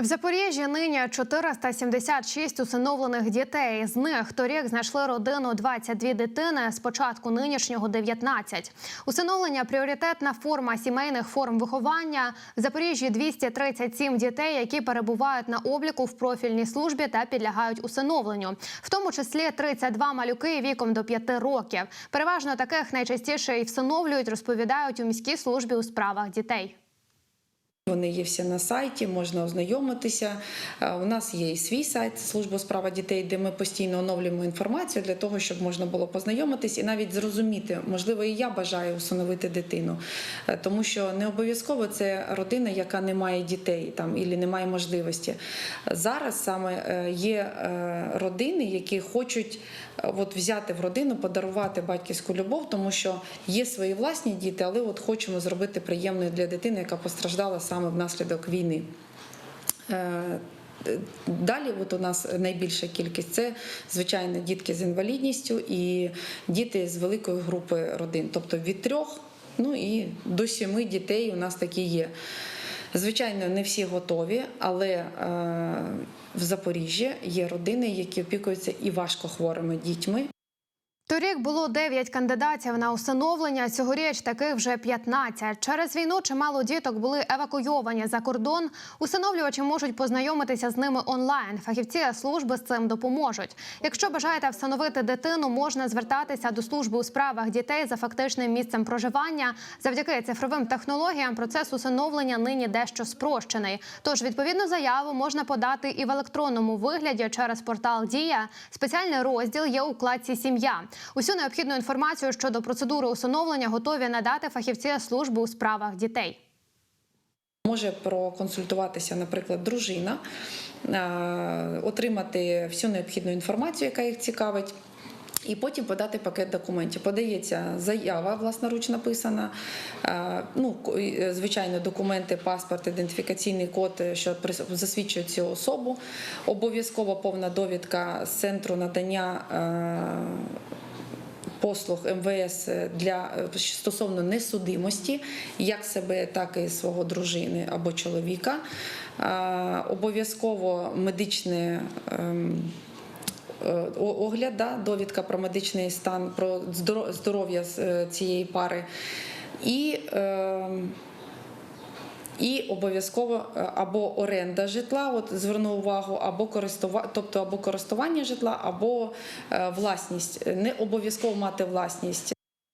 В Запоріжжі нині 476 усиновлених дітей. З них торік знайшли родину 22 дитини. З початку нинішнього 19. Усиновлення пріоритетна форма сімейних форм виховання. В Запоріжжі 237 дітей, які перебувають на обліку в профільній службі та підлягають усиновленню, в тому числі 32 малюки віком до 5 років. Переважно таких найчастіше і всиновлюють, розповідають у міській службі у справах дітей. Вони є всі на сайті, можна ознайомитися. Е, У нас є і свій сайт служба у справах дітей, де ми постійно оновлюємо інформацію для того, щоб можна було познайомитись і навіть зрозуміти, можливо, і я бажаю усиновити дитину, Е, тому що не обов'язково це родина, яка не має дітей там і не має можливості. Зараз саме е, є родини, які хочуть от взяти в родину, подарувати батьківську любов, тому що є свої власні діти, але от хочемо зробити приємною для дитини, яка постраждала саме внаслідок війни. Е, Далі, от у нас найбільша кількість це звичайно дітки з інвалідністю і діти з великої групи родин, тобто від трьох ну і до сіми дітей у нас такі є. Звичайно, не всі готові, але е, в Запоріжжі є родини, які опікуються і важкохворими дітьми. Торік було 9 кандидатів на усиновлення. Цьогоріч таких вже 15. Через війну чимало діток були евакуйовані за кордон. Усиновлювачі можуть познайомитися з ними онлайн. Фахівці служби з цим допоможуть. Якщо бажаєте встановити дитину, можна звертатися до служби у справах дітей за фактичним місцем проживання. Завдяки цифровим технологіям процес усиновлення нині дещо спрощений. Тож відповідну заяву можна подати і в електронному вигляді через портал Дія. Спеціальний розділ є у вкладці Сім'я. Усю необхідну інформацію щодо процедури усиновлення готові надати фахівці служби у справах дітей. Може проконсультуватися, наприклад, дружина, е, отримати всю необхідну інформацію, яка їх цікавить. І потім подати пакет документів. Подається заява власноруч написана. е, Ну, е, звичайно, документи, паспорт, ідентифікаційний код, що засвідчують цю особу. Обов'язково повна довідка з центру надання. Е, Послуг МВС для е, стосовно несудимості, як себе, так і свого дружини або чоловіка. Е, Обов'язково медичне. ем, е, огляд, да, довідка про медичний стан, про здоров'я е, цієї пари. І, е, і обов'язково е, або оренда житла, от зверну увагу, або користування, тобто або користування житла, або е, власність. Не обов'язково мати власність.